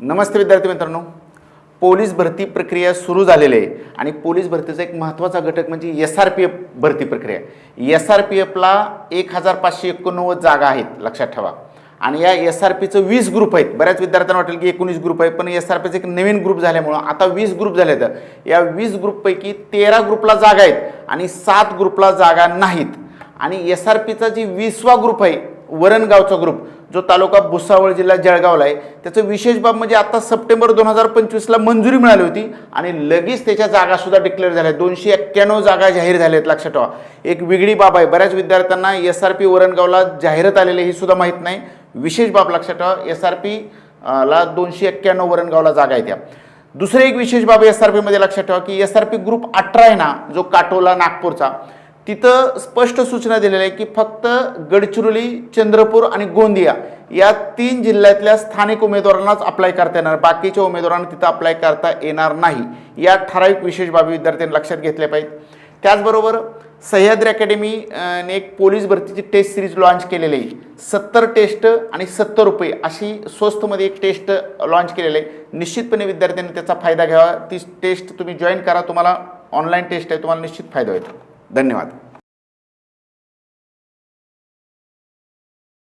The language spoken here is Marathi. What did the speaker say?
नमस्ते विद्यार्थी मित्रांनो. पोलीस भरती प्रक्रिया सुरू झालेली आहे. आणि पोलीस भरतीचा एक महत्त्वाचा घटक म्हणजे एस आर पी एफ भरती प्रक्रिया. एस आर पी एफला एक हजार पाचशे एकोणनव्वद जागा आहेत लक्षात ठेवा. आणि या एस आर पीचं वीस ग्रुप आहेत. बऱ्याच विद्यार्थ्यांना वाटेल की एकोणीस ग्रुप आहे पण एस आर पीचं एक नवीन ग्रुप झाल्यामुळं आता वीस ग्रुप झाले तर या वीस ग्रुपपैकी तेरा ग्रुपला जागा आहेत आणि सात ग्रुपला जागा नाहीत. आणि एस आर पीचा जी वीसवा ग्रुप आहे वरणगावचा ग्रुप जो तालुका भुसावळ जिल्हा जळगावला आहे त्याचं विशेष बाब म्हणजे आता सप्टेंबर दोन हजार पंचवीसला मंजुरी मिळाली होती आणि लगेच त्याच्या जागासुद्धा डिक्लेअर झाल्या दोनशे एक्क्याण्णव जागा जाहीर झाल्या आहेत लक्षात ठेवा. एक वेगळी बाब आहे. बऱ्याच विद्यार्थ्यांना एस आर पी वरणगावला जाहिरात आलेले हे सुद्धा माहीत नाही. विशेष बाब लक्षात ठेवा एस आर पी ला दोनशे एक्क्याण्णव वरणगावला जागा आहेत त्या दुसरं एक विशेष बाब एस आर पीमध्ये लक्षात ठेवा की एस आर पी ग्रुप अठरा आहे ना जो काटोला नागपूरचा. तिथं स्पष्ट सूचना दिलेल्या आहे की फक्त गडचिरोली चंद्रपूर आणि गोंदिया या तीन जिल्ह्यातल्या स्थानिक उमेदवारांनाच अप्लाय करता येणार. बाकीच्या उमेदवारांना तिथं अप्लाय करता येणार नाही. या ठराविक विशेष बाबी विद्यार्थ्यांनी लक्षात घेतल्या पाहिजेत. त्याचबरोबर सह्याद्री अकॅडमी ने एक पोलीस भरतीची टेस्ट सिरीज लॉन्च केलेली आहे. सत्तर टेस्ट आणि सत्तर रुपये अशी स्वस्तमध्ये एक टेस्ट लॉन्च केलेली आहे. निश्चितपणे विद्यार्थ्यांनी त्याचा फायदा घ्यावा. ती टेस्ट तुम्ही जॉईन करा. तुम्हाला ऑनलाईन टेस्ट आहे. तुम्हाला निश्चित फायदा होईल. धन्यवाद.